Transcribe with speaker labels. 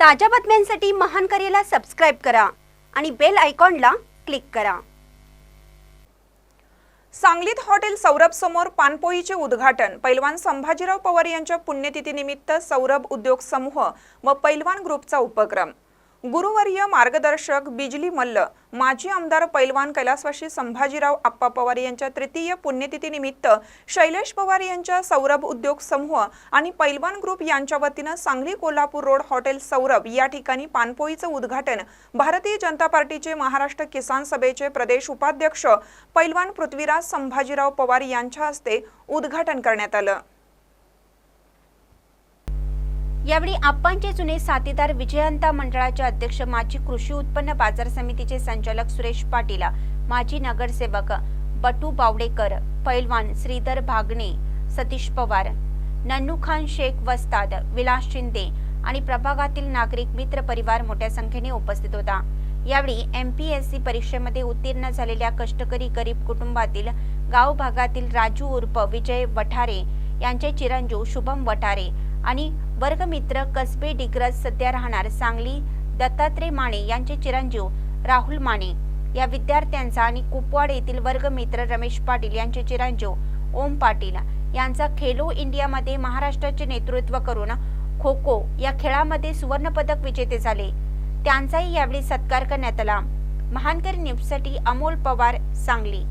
Speaker 1: ताज्या बातम्यांसाठी महान करेला सबस्क्राईब करा आणि बेल आयकॉनला क्लिक करा.
Speaker 2: सांगलीत हॉटेल सौरभ समोर पानपोईचे उद्घाटन. पैलवान संभाजीराव पवार यांच्या पुण्यतिथीनिमित्त सौरभ उद्योग समूह व पैलवान ग्रुपचा उपक्रम. गुरुवर्य मार्गदर्शक बिजली मल्ल माजी आमदार पैलवान कैलासवाशी संभाजीराव आप्पा पवार यांच्या तृतीय पुण्यतिथीनिमित्त शैलेश पवार यांच्या सौरभ उद्योग समूह आणि पैलवान ग्रुप यांच्या वतीनं सांगली कोल्हापूर रोड हॉटेल सौरभ या ठिकाणी पानपोईचं उद्घाटन भारतीय जनता पार्टीचे महाराष्ट्र किसान सभेचे प्रदेश उपाध्यक्ष पैलवान पृथ्वीराज संभाजीराव पवार यांच्या हस्ते उद्घाटन करण्यात आलं.
Speaker 1: यावेळी आप्पांचे जुने साथीदार विजयंता मंडळाचे अध्यक्ष माजी कृषी उत्पन्न बाजार समितीचे संचालक सुरेश पाटील माजी नगरसेवक बटू बावडेकर पैलवान श्रीधर भागणे सतीश पवार नन्नू खान शेख वस्ताद विलास शिंदे आणि प्रभागातील नागरिक मित्र परिवार मोठ्या संख्येने उपस्थित होता. यावेळी एम पी एस सी परीक्षेमध्ये उत्तीर्ण झालेल्या कष्टकरी गरीब कुटुंबातील गाव भागातील राजू उर्फ विजय वठारे यांचे चिरंजीव शुभम वठारे आणि वर्गमित्र कसबे डिग्रज सध्या राहणार सांगली दत्तात्रय माने यांचे चिरंजीव राहुल माने. या विद्यार्थ्यांचा आणि कुपवाड येथील वर्गमित्र रमेश पाटील यांचे चिरंजीव ओम पाटील यांचा खेलो इंडियामध्ये महाराष्ट्राचे नेतृत्व करून खो खो या खेळामध्ये सुवर्णपदक विजेते झाले. त्यांचाही यावेळी सत्कार करण्यात आला. महानकर न्यूजसाठी अमोल पवार सांगली.